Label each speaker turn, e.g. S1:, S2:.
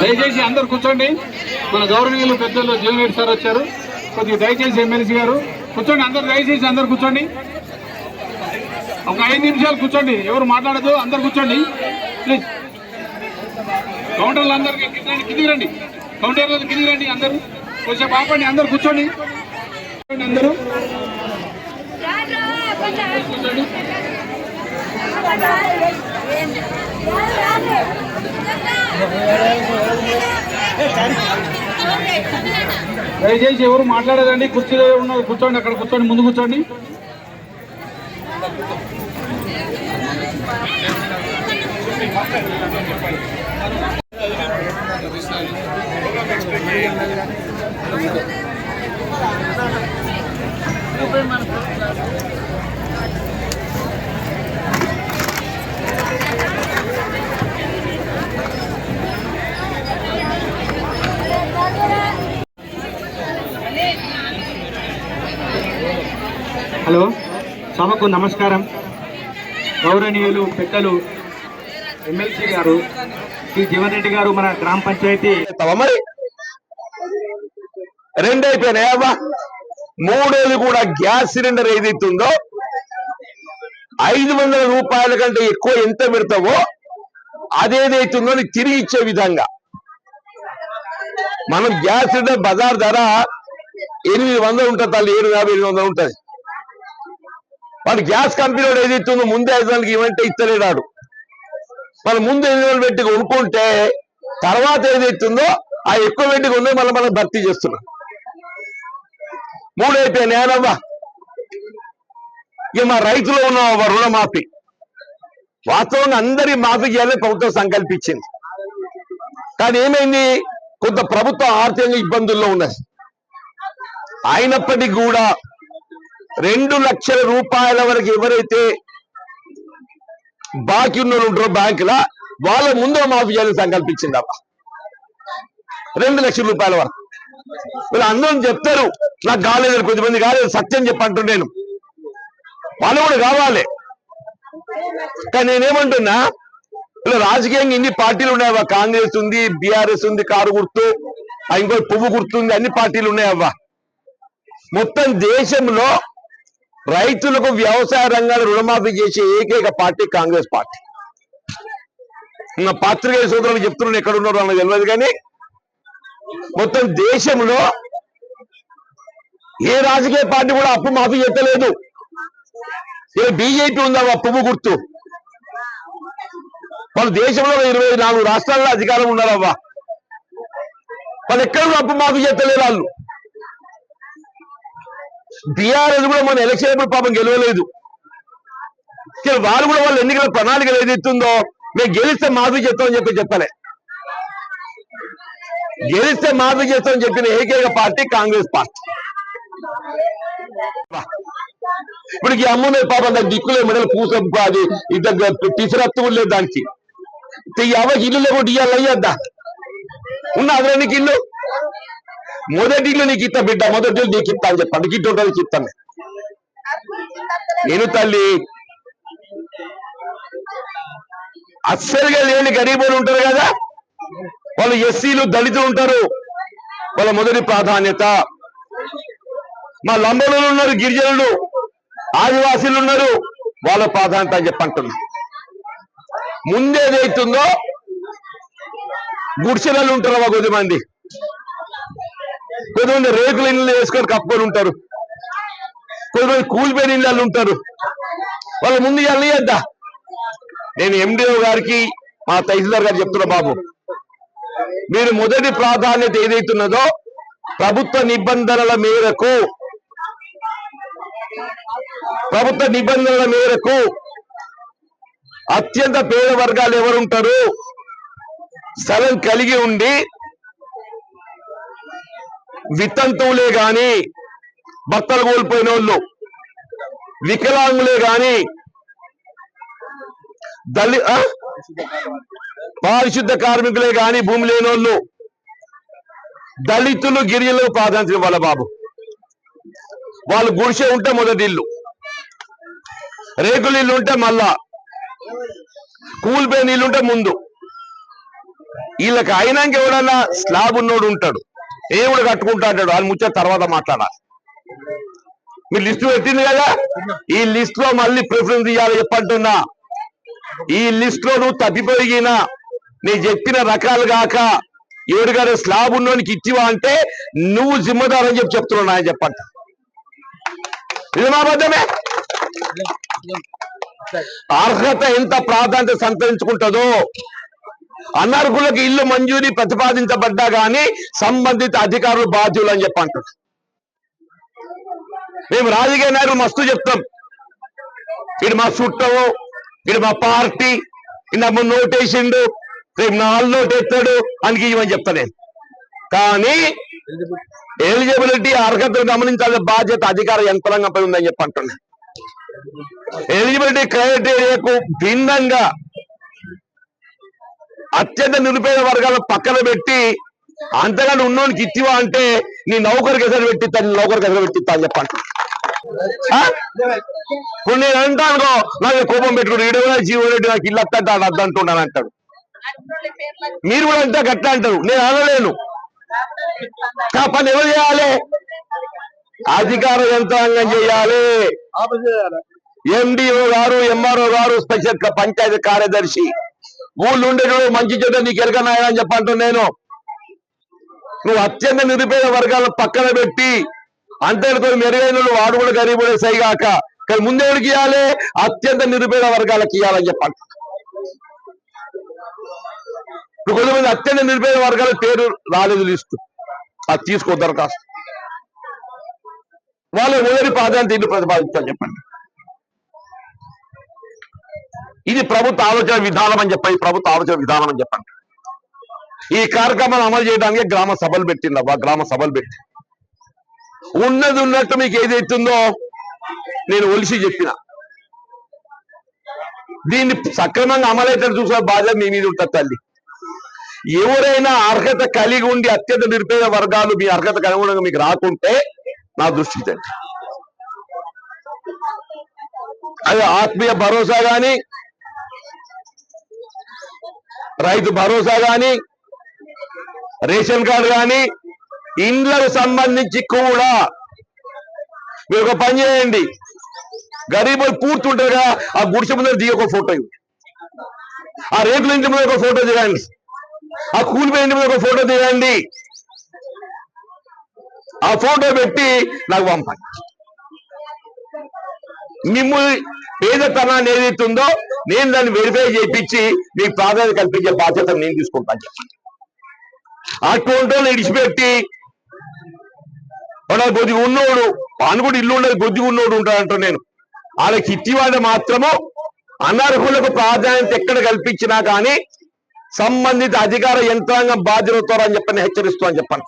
S1: దయచేసి అందరు కూర్చోండి. మన గౌరవనీయులు పెద్దలు జీవన్ సార్ వచ్చారు. కొద్దిగా దయచేసి ఎమ్మెల్సీ గారు కూర్చోండి. అందరు దయచేసి అందరు కూర్చోండి. ఒక ఐదు నిమిషాలు కూర్చోండి. ఎవరు మాట్లాడదు అందరు కూర్చోండి. ప్లీజ్ కౌంటర్లు అందరికి కిందికి రండి, కిందికి రండి. కౌంటర్లో కిందికి రండి అందరూ. కొంచెం ఆపండి అందరు కూర్చోండి. కూర్చోండి అందరూ కూర్చోండి. దయచేసి ఎవరు మాట్లాడదండి కుర్చీలో ఉన్నది కూర్చోండి అక్కడ కూర్చోండి ముందు కూర్చోండి.
S2: హలో. సభకు నమస్కారం. గౌరవనీయులు పెద్దలు ఎమ్మెల్సీ గారు శ్రీ జీవన్ రెడ్డి గారు మన గ్రామ పంచాయతీ.
S3: చేస్తావా మరి? రెండు అయిపోయినాయి మూడేది మూడోది కూడా గ్యాస్ సిలిండర్ ఏదైతుందో ఐదు వందల రూపాయల కంటే ఎక్కువ ఎంత పెడతావో అదేదైతుందో తిరిగి ఇచ్చే విధంగా. మనం గ్యాస్ సిలిండర్ బజార్ ధర ఎనిమిది వందలు ఉంటుంది తల్లి ఏడు యాభై ఎనిమిది వందలు ఉంటుంది. వాడు గ్యాస్ కంపెనీ వాడు ఇస్తుందో ముందే ఐదు వందలకి ఇవ్వంటే ఇస్తలేడాడు. వాళ్ళు ముందు ఎనిమిది పెట్టి కొనుక్కుంటే తర్వాత ఏదైతుందో ఆ ఎక్కువ పెట్టి కొనే మళ్ళీ మనం భర్తీ చేస్తున్నాం. మూడు అయిపోయాయి నేనవ్వా ఇక మా రైతులు ఉన్న రుణమాఫీ. వాస్తవంగా అందరి మాఫీ చేయాలని ప్రభుత్వం సంకల్పించింది. కానీ ఏమైంది? కొంత ప్రభుత్వం ఆర్థికంగా ఇబ్బందుల్లో ఉన్నది అయినప్పటికీ కూడా రెండు లక్షల రూపాయల వరకు ఎవరైతే బాకీ ఉన్న ఉంటారో బ్యాంకుల వాళ్ళ ముందు మాఫీ చేయాలని సంకల్పించింది రెండు లక్షల రూపాయల వరకు. వీళ్ళు అందరం చెప్తారు నాకు కాలేదు కొద్దిమంది కాలేదు సత్యం చెప్పంటు నేను. వాళ్ళు కూడా కావాలి. కానీ నేనేమంటున్నా ఇలా రాజకీయంగా ఇన్ని పార్టీలు ఉన్నాయవ్వా కాంగ్రెస్ ఉంది బీఆర్ఎస్ ఉంది కారు గుర్తు ఇంకో పువ్వు గుర్తుంది అన్ని పార్టీలు ఉన్నాయవ్వా మొత్తం దేశంలో రైతులకు వ్యవసాయ రంగాన్ని రుణమాఫీ చేసే ఏకైక పార్టీ కాంగ్రెస్ పార్టీ. నా పాత్రికేయ సోదరులు చెప్తున్నాను ఎక్కడ ఉన్నారో అన్నది తెలియదు కానీ మొత్తం దేశంలో ఏ రాజకీయ పార్టీ కూడా అప్పు మాఫీ చేస్తలేదు. ఏ బీజేపీ ఉందా ఆ పువ్వు గుర్తు? వాళ్ళు దేశంలో ఇరవై నాలుగు రాష్ట్రాల్లో అధికారం ఉన్నారవ్వా? వాళ్ళు ఎక్కడ అప్పు మాఫీ చేస్తలేరు వాళ్ళు. బీఆర్ఎస్ కూడా మన ఎలక్షన్ అప్పుడు పాపం గెలవలేదు. వాళ్ళు కూడా వాళ్ళు ఎన్నికల ప్రణాళికలు ఏదైతుందో మేము గెలిస్తే మాఫీ చేస్తామని చెప్పి చెప్పలే. గెలిస్తే మాఫీ చేస్తామని చెప్పిన ఏకైక పార్టీ కాంగ్రెస్ పార్టీ. ఇప్పుడు ఈ అమ్మునే పాపం దాని దిక్కులే మెడలు పూస అది ఇద్దరు టీచర్ లేదు దానికి. ఈ ఇల్లు లేకుండా ఇవ్వాలి అయ్యద్దా? ఉన్న అది ఇల్లు మొదటి ఇల్లు నీకు ఇస్తా బిడ్డ మొదటి ఇల్లు నీకు ఇస్తా అని చెప్పండి. గిట్టు ఉంటుంది ఇస్తాను నేను తల్లి? అస్సలుగా లేని గరీబులు ఉంటారు కదా? వాళ్ళు ఎస్సీలు దళితులు ఉంటారు. వాళ్ళ మొదటి ప్రాధాన్యత. మా లంబలు ఉన్నారు గిరిజనులు. ఆదివాసీలు ఉన్నారు. వాళ్ళ ప్రాధాన్యత అని చెప్పంటున్నా ముందేదైతుందో గుడిసెలలో ఉంటారు ఒక కొద్దిమంది కొద్దిమంది రేకుల ఇళ్ళు వేసుకొని కప్పుకొని ఉంటారు. కొంతమంది కూలిపోయిన ఇళ్ళు ఉంటారు. వాళ్ళ ముందు వెళ్ళేద్దా నేను ఎండిఓ గారికి మా తహసీల్దార్ గారు చెప్తున్నా బాబు. మీరు మొదటి ప్రాధాన్యత ఏదైతున్నదో ప్రభుత్వ నిబంధనల మేరకు ప్రభుత్వ నిబంధనల మేరకు అత్యంత పేద వర్గాలు ఎవరుంటారు? స్థలం కలిగి ఉండి వితంతువులే గాని భర్తలు కోల్పోయిన వాళ్ళు వికలాంగులే గాని దళి పారిశుద్ధ కార్మికులే గాని భూమి లేనోళ్ళు. దళితులు గిరిజనులకు ప్రాధాన్యత ఇవ్వాలి బాబు? వాళ్ళు గుడిసె ఉంటే మొదటి ఇల్లు. రేకులు ఇల్లు ఉంటే మళ్ళా. కూలిపోయిన నీళ్ళుంటే ముందు. వీళ్ళకి అయినాక ఎవడన్నా స్లాబ్ ఉన్నోడు ఉంటాడు. దేవుడు కట్టుకుంటాడు కట్టుకుంటా అంటాడు? వాళ్ళు ముచ్చిన తర్వాత మాట్లాడాలి మీరు లిస్టు పెట్టింది కదా? ఈ లిస్ట్లో మళ్ళీ ప్రిఫరెన్స్ ఇవ్వాలి చెప్పంటున్నా. ఈ లిస్ట్లో నువ్వు తప్పిపోయినా నీ చెప్పిన రకాలు కాక ఎవరిగారు స్లాబ్ ఉన్నోనికి ఇచ్చివా అంటే నువ్వు జిమ్మదారు అని చెప్పి చెప్తున్నాను ఆయన చెప్పంట. ఇది మా బద్దమే అర్హత ఎంత ప్రాధాన్యత సంతరించుకుంటుందో అనర్హులకు ఇల్లు మంజూరీ ప్రతిపాదించబడ్డా గాని సంబంధిత అధికారులు బాధ్యులు అని చెప్పి అంటారు మేము రాజకీయ నాయకులు మస్తు చెప్తాం. ఇది మా చుట్టము ఇది మా పార్టీ ఇది నా నోటేసిండు రేపు నాలుగు నోటు ఎత్తాడు అని ఇవ్వని చెప్తా నేను కానీ ఎలిజిబిలిటీ అర్హతను గమనించాల్సిన బాధ్యత అధికార యంత్రాంగంపై ఉందని చెప్పి అంటున్నా ఎలిజిబిలిటీ క్రైటీరియాకు భిన్నంగా అత్యంత నిరుపేద వర్గాలను పక్కన పెట్టి అంతగానే ఉన్నోనికి ఇచ్చివా అంటే నీ నౌకరికి ఎసరు పెట్టిస్తా నీ నౌకరికి ఎసరు పెట్టిస్తా అని చెప్పండి? ఇప్పుడు నేను అంటాను నాకు కోపం పెట్టుకుని ఈడు కూడా జీవో రెడ్డి నాకు ఇల్లు అత్తంటే అది అద్దంటున్నాను అంటాడు. మీరు కూడా అంతా గట్ట అంటారు నేను అనలేను. పని ఎవరు చేయాలి? అధికార యంత్రాంగం చేయాలి. ఎండిఓ గారు ఎంఆర్ఓ గారు స్పెషల్ పంచాయతీ కార్యదర్శి ఊళ్ళో ఉండేటోడు మంచి చెడ్డ నీకు ఎరగనాయన అని చెప్పంటు నేను. నువ్వు అత్యంత నిరుపేద వర్గాలను పక్కన పెట్టి అంతేతో మెరుగైన వాడు కూడా గరీబుడే సైగాక కానీ ముందేవుడికి ఇవ్వాలి అత్యంత నిరుపేద వర్గాలకు ఇవ్వాలని చెప్పండి ఇప్పుడు కొంతమంది అత్యంత నిరుపేద వర్గాల పేరు రాలేదు లిస్టు. అది తీసుకో దరఖాస్తు. వాళ్ళు మొదటి ప్రాధాన్యత ఇల్లు ప్రతిపాదించాలి చెప్పండి. ఇది ప్రభుత్వ ఆలోచన విధానం అని చెప్పండి ప్రభుత్వ ఆలోచన విధానం అని చెప్పండి. ఈ కార్యక్రమాన్ని అమలు చేయడానికి గ్రామ సభలు పెట్టిందబ్బా గ్రామ సభలు పెట్టి. ఉన్నది ఉన్నట్టు మీకు ఏదైతుందో నేను ఒలిసి చెప్పిన. దీన్ని సక్రమంగా అమలైతే చూసే బాధ్యత మీ మీద ఉంటుంది తల్లి. ఎవరైనా అర్హత కలిగి ఉండి అత్యంత నిరుపేద వర్గాలు మీ అర్హతకు అనుగుణంగా మీకు రాకుంటే నా దృష్టికి తండ్రి అది ఆత్మీయ భరోసా కానీ రైతు భరోసా కానీ రేషన్ కార్డు కానీ ఇండ్లకు సంబంధించి కూడా మీరు ఒక పని చేయండి. గరీబులు పూర్తి ఉంటారు కదా ఆ గుడిసె ముందర దిగి ఒక ఫోటో ఆ రేకుల ఇంటి మీద ఒక ఫోటో దిగండి. ఆ కూలిపోయిన ఇంటి మీద ఒక ఫోటో దిగండి. ఆ ఫోటో పెట్టి నాకు పంపండి. మిమ్మల్ని పేదతనాన్ని ఏదైతే ఉందో నేను దాన్ని వెరిఫై చేయించి మీకు ప్రాధాన్యత కల్పించే బాధ్యత నేను తీసుకుంటాను. అటువంటి విడిచిపెట్టి ఇడిచిపెట్టి వాడు కొద్దిగా ఉన్నోడు వాడు కూడా ఇల్లు ఉండదు కొద్దిగా ఉన్నోడు ఉంటాడంట నేను. వాళ్ళకి ఇచ్చివాడు మాత్రము అనర్హులకు ప్రాధాన్యత ఎక్కడ కల్పించినా కానీ సంబంధిత అధికార యంత్రాంగం బాధ్యతతో అని చెప్పని హెచ్చరిస్తూ అని చెప్పండి